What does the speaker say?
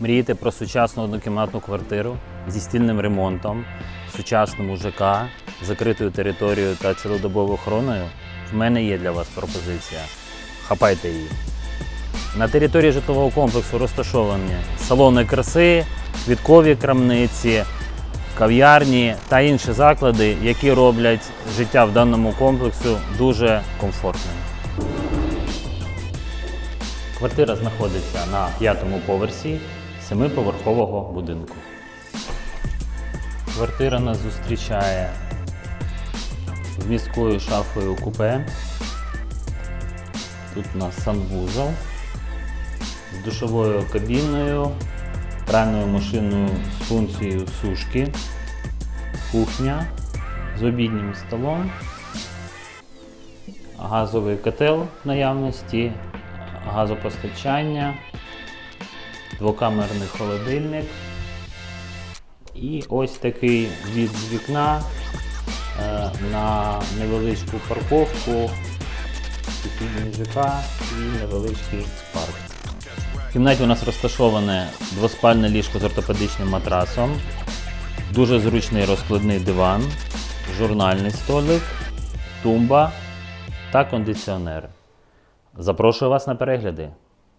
Мрієте про сучасну однокімнатну квартиру зі стільним ремонтом, сучасному ЖК, закритою територією та цілодобовою охороною? В мене є для вас пропозиція. Хапайте її. На території житлового комплексу розташовані салони краси, квіткові крамниці, кав'ярні та інші заклади, які роблять життя в даному комплексу дуже комфортним. Квартира знаходиться на п'ятому поверсі семиповерхового будинку. Квартира нас зустрічає з міською шафою купе. Тут у нас санвузол з душовою кабіною, пральною машиною з функцією сушки, кухня з обіднім столом, газовий котел в наявності, газопостачання, двокамерний холодильник. І ось такий від вікна е, на невеличку парковку, ЖК і невеличкий парк. В кімнаті у нас розташоване двоспальне ліжко з ортопедичним матрасом, дуже зручний розкладний диван, журнальний столик, тумба та кондиціонер. Запрошую вас на перегляди.